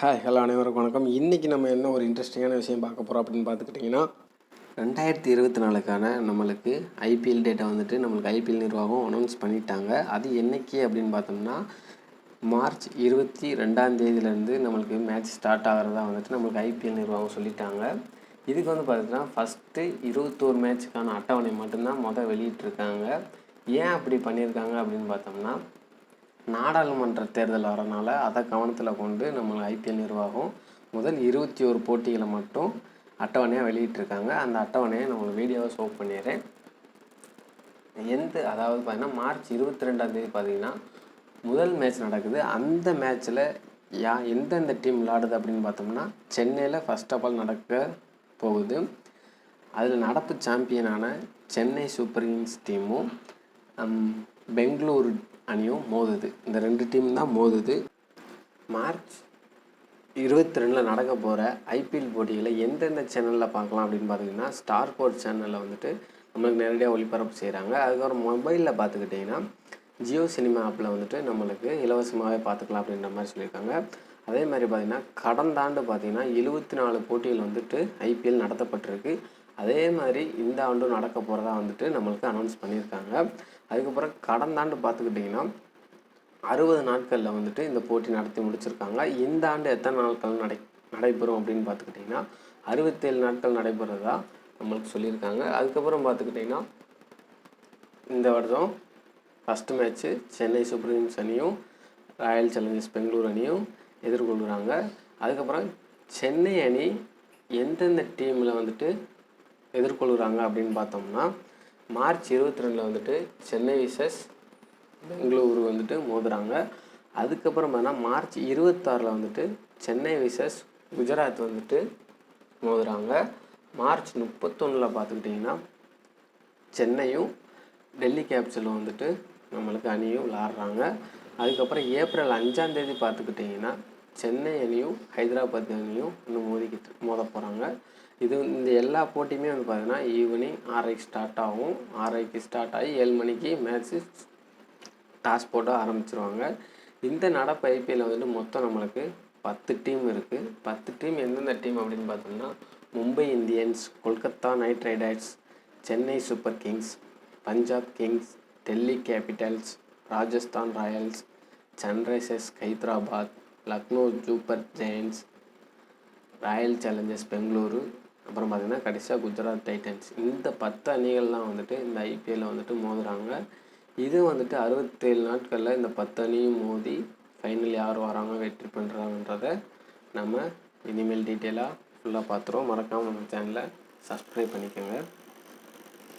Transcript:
Hi hello அனைவருக்கும் வணக்கம். இன்றைக்கி நம்ம என்ன ஒரு இன்ட்ரெஸ்டிங்கான விஷயம் பார்க்க போகிறோம் அப்படின்னு பார்த்துக்கிட்டிங்கன்னா ரெண்டாயிரத்தி இருபத்தி நாலுக்கான நம்மளுக்கு ஐபிஎல் டேட்டா வந்துட்டு நம்மளுக்கு ஐபிஎல் நிர்வாகம் அனௌன்ஸ் பண்ணிட்டாங்க. அது என்றைக்கு அப்படின்னு பார்த்தோம்னா மார்ச் இருபத்தி ரெண்டாம் தேதியிலேருந்து நம்மளுக்கு மேட்ச் ஸ்டார்ட் ஆகிறதா வந்துட்டு நம்மளுக்கு ஐபிஎல் நிர்வாகம் சொல்லிட்டாங்க. இதுக்கு வந்து பார்த்தீங்கன்னா ஃபஸ்ட்டு இருபத்தோரு மேட்ச்சுக்கான அட்டவணை மட்டும்தான் மொதல் வெளியிட்டிருக்காங்க. ஏன் அப்படி பண்ணியிருக்காங்க அப்படின்னு பார்த்தோம்னா நாடாளுமன்ற தேர்தல் வரனால அதை கவனத்தில் கொண்டு நம்ம ஐபிஎல் நிர்வாகம் முதல் இருபத்தி ஒரு போட்டிகளை மட்டும் அட்டவணையாக வெளியிட்டிருக்காங்க. அந்த அட்டவணையை நான் உங்களுக்கு வீடியோவை ஷோ பண்ணிடுறேன். எந்த அதாவது பார்த்திங்கன்னா மார்ச் இருபத்தி ரெண்டாந்தேதி பார்த்தீங்கன்னா முதல் மேட்ச் நடக்குது. அந்த மேட்ச்சில் யா எந்தெந்த டீம் விளாடுது அப்படின்னு பார்த்தோம்னா சென்னையில் ஃபர்ஸ்ட் ஆஃப் ஆல் நடக்க போகுது. அதில் நடப்பு சாம்பியனான சென்னை சூப்பர் கிங்ஸ் டீமும் பெங்களூரு அணியும் மோதுது. இந்த ரெண்டு டீம் தான் மோதுது. மார்ச் இருபத்தி ரெண்டில் நடக்க போகிற ஐபிஎல் போட்டிகளை எந்தெந்த சேனலில் பார்க்கலாம் அப்படின்னு பார்த்தீங்கன்னா ஸ்டார் ஸ்போர்ட்ஸ் சேனலில் வந்துட்டு நம்மளுக்கு நேரடியாக ஒளிபரப்பு செய்கிறாங்க அதுக்கப்புறம் மொபைலில் பார்த்துக்கிட்டிங்கன்னா ஜியோ சினிமா ஆப்பில் வந்துட்டு நம்மளுக்கு இலவசமாகவே பார்த்துக்கலாம் அப்படின்ற மாதிரி சொல்லியிருக்காங்க. அதே மாதிரி பார்த்திங்கன்னா கடந்த ஆண்டு பார்த்திங்கன்னா எழுபத்தி நாலு போட்டிகள் வந்துட்டு ஐபிஎல் நடத்தப்பட்டிருக்கு. அதே மாதிரி இந்த ஆண்டும் நடக்க போகிறதா வந்துட்டு நம்மளுக்கு அனௌன்ஸ் பண்ணியிருக்காங்க. அதுக்கப்புறம் கடந்த ஆண்டு பார்த்துக்கிட்டிங்கன்னா அறுபது நாட்களில் வந்துட்டு இந்த போட்டி நடத்தி முடிச்சிருக்காங்க. இந்த ஆண்டு எத்தனை நாட்கள் நடை நடைபெறும் அப்படின்னு பார்த்துக்கிட்டிங்கன்னா அறுபத்தேழு நாட்கள் நடைபெறதா நம்மளுக்கு சொல்லியிருக்காங்க. அதுக்கப்புறம் பார்த்துக்கிட்டிங்கன்னா இந்த வருடம் first match Chennai super kings அணியும் ராயல் சேலஞ்சர்ஸ் பெங்களூர் அணியும் எதிர்கொள்கிறாங்க. அதுக்கப்புறம் சென்னை அணி எந்தெந்த டீமில் வந்துட்டு எதிர்கொள்கிறாங்க அப்படின்னு பார்த்தோம்னா மார்ச் இருபத்தி ரெண்டில் வந்துட்டு சென்னை விசஸ் பெங்களூரு வந்துட்டு மோதுறாங்க. அதுக்கப்புறம் பார்த்தீங்கன்னா மார்ச் இருபத்தாறில் வந்துட்டு சென்னை விசஸ் குஜராத் வந்துட்டு மோதுறாங்க. மார்ச் முப்பத்தொன்னில் பார்த்துக்கிட்டிங்கன்னா சென்னையும் டெல்லி கேபிட்டலும் வந்துட்டு நம்மளுக்கு அணியும் விளாட்றாங்க. அதுக்கப்புறம் ஏப்ரல் அஞ்சாந்தேதி பார்த்துக்கிட்டிங்கன்னா சென்னை அணியும் ஹைதராபாத் அணியும் இன்னும் மோதிக்கிட்டு மோத போகிறாங்க இது இந்த எல்லா போட்டியுமே வந்து பார்த்தீங்கன்னா ஈவினிங் ஆறரைக்கு ஸ்டார்ட் ஆகும். ஆறரைக்கு ஸ்டார்ட் ஆகி ஏழு மணிக்கு மேட்ச்சு டாஸ் போட்டு ஆரம்பிச்சிருவாங்க. இந்த நடப்பு ஐபிஎல் வந்துட்டு மொத்தம் நம்மளுக்கு பத்து டீம் இருக்குது பத்து டீம் எந்தெந்த டீம் அப்படின்னு பார்த்தோம்னா Mumbai Indians Kolkata knight riders Chennai super kings Punjab kings Delhi capitals Rajasthan royals sunrisers Hyderabad Lucknow super giants royal challengers Bengaluru அப்புறம் பார்த்திங்கன்னா கடைசியாக குஜராத் டைட்டன்ஸ். இந்த பத்து அணிகள்லாம் வந்துட்டு இந்த ஐபிஎல்ல வந்துட்டு மோதுறாங்க. இது வந்துட்டு அறுபத்தேழு நாட்களில் இந்த பத்து அணியும் மோதி ஃபைனல் யார் வராங்க வெற்றி பண்ணுறாங்கன்றத நம்ம இனிமேல் டீட்டெயிலாக ஃபுல்லாக பார்த்துருவோம் மறக்காமல் நம்ம சேனலை சப்ஸ்கிரைப் பண்ணிக்கோங்க.